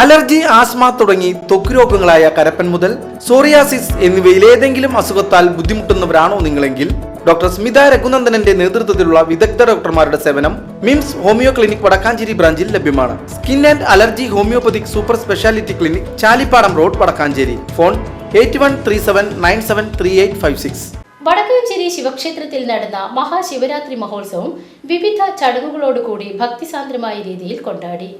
Allergy asthma തുടങ്ങി ത്വക്ക് രോഗങ്ങളായ കരപ്പൻ മുതൽ സോറിയാസിസ് എന്നിവയിൽ ഏതെങ്കിലും അസുഖത്താൽ ബുദ്ധിമുട്ടുന്നവരാണോ നിങ്ങളെങ്കിൽ? ഡോക്ടർ സ്മിത രഘുനന്ദനന്റെ നേതൃത്വത്തിലുള്ള വിദഗ്ധ ഡോക്ടർമാരുടെ സേവനം മിംസ് ഹോമിയോ ക്ലിനിക് വടക്കാഞ്ചേരി ബ്രാഞ്ചിൽ ലഭ്യമാണ്. Skin and allergy homeopathic super speciality clinic Chalippadam road Vadakkanchery. Phone eight one three seven nine seven three eight five six. Vadakkanchery ശിവക്ഷേത്രത്തിൽ നടന്ന മഹാശിവരാത്രി മഹോത്സവം വിവിധ ചടങ്ങുകളോടുകൂടി ഭക്തിസാന്ദ്രമായ രീതിയിൽ കൊണ്ടാടി.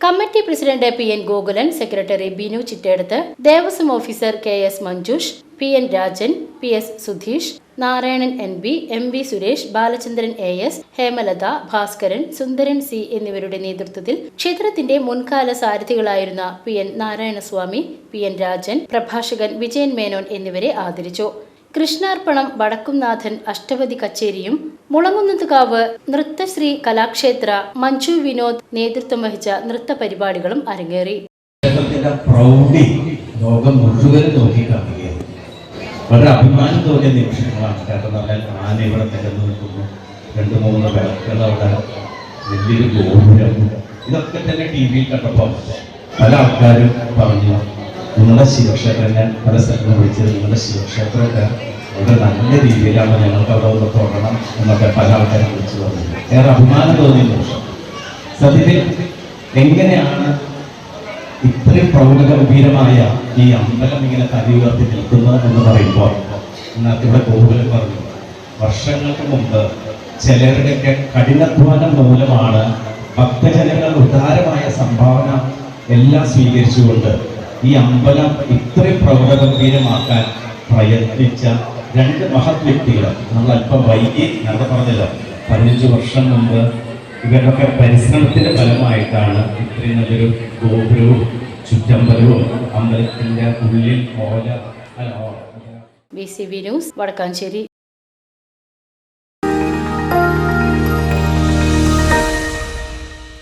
Committee president P N Gokulan secretary Binu Chittedath Devaswom officer K S Manjush P N Rajan P S Sudheesh Narayanan N B M V Suresh Balachandran A S Hemalatha Bhaskaran Sundaran C എന്നിവരുടെ നേതൃത്വത്തിൽ ക്ഷേത്രത്തിന്റെ മുൻകാല സാരഥികളായിരുന്ന P N Narayanaswamy P N Rajan പ്രഭാഷകൻ വിജയൻ മേനോൻ എന്നിവരെ ആദരിച്ചു. കൃഷ്ണാർപ്പണം വടക്കുംനാഥൻ അഷ്ടപതി കച്ചേരിയും മുളങ്ങുന്നതുകാവ് നൃത്തശ്രീ കലാക്ഷേത്ര മഞ്ജു വിനോദ് നേതൃത്വം വഹിച്ച നൃത്ത പരിപാടികളും അരങ്ങേറി. ലോകം മുഴുവൻ നോക്കി കാണുകയാണ് വളരെ അഭിമാനം തോന്നിയ നിമിഷങ്ങളാണ്. കാരണം പറഞ്ഞാൽ ആന ഇവിടെ നിരന്നു നിൽക്കുന്നു. രണ്ട് മൂന്ന് വിളക്കുകൾ അവിടെ വലിയൊരു ഗോപുരം ഇതൊക്കെ തന്നെ ടി വിയിൽ കണ്ടപ്പോൾ പല ആൾക്കാരും പറഞ്ഞു നിങ്ങളുടെ ശിവക്ഷേത്രം ഞാൻ പല സ്ഥലത്തും വിളിച്ചത്. നിങ്ങളുടെ ശിവക്ഷേത്രമൊക്കെ വളരെ നല്ല രീതിയിലാണ് ഞങ്ങൾക്ക് അവിടെ ഒന്ന് തുടരണം എന്നൊക്കെ പല ആൾക്കാരും വിളിച്ചു പറഞ്ഞു. ഏറെ അഭിമാനം തോന്നിയ നിമിഷം. സത്യത്തിൽ എങ്ങനെയാണ് ഇത്രയും പ്രൗഢഗംഭീരമായ ഈ അമ്പലം ഇങ്ങനെ തടി ഉയർത്തി നിൽക്കുന്നു എന്ന് പറയുമ്പോൾ ഇന്നത്തെ ഇവിടെ ഗോകുലം പറഞ്ഞു വർഷങ്ങൾക്ക് മുമ്പ് ചിലരുടെയൊക്കെ കഠിനാധ്വാനം മൂലമാണ് ഭക്തജനങ്ങൾ ഉദാരമായ സംഭാവന എല്ലാം സ്വീകരിച്ചുകൊണ്ട് ഈ അമ്പലം ഇത്രയും പ്രൗഢഗംഭീരമാക്കാൻ പ്രയത്നിച്ച രണ്ട് മഹത് വ്യക്തികൾ നമ്മൾ അല്പം വൈകി നേരത്തെ പറഞ്ഞല്ലോ പതിനഞ്ച് വർഷം മുമ്പ് ഇവരുടെയൊക്കെ പരിശ്രമത്തിന്റെ ഫലമായിട്ടാണ് ഇത്രയും നല്ലൊരു ഗോപുരവും ചുറ്റമ്പലവും അമ്പലത്തിന്റെ ഉള്ളിൽ ഓല B C B news Vadakkanchery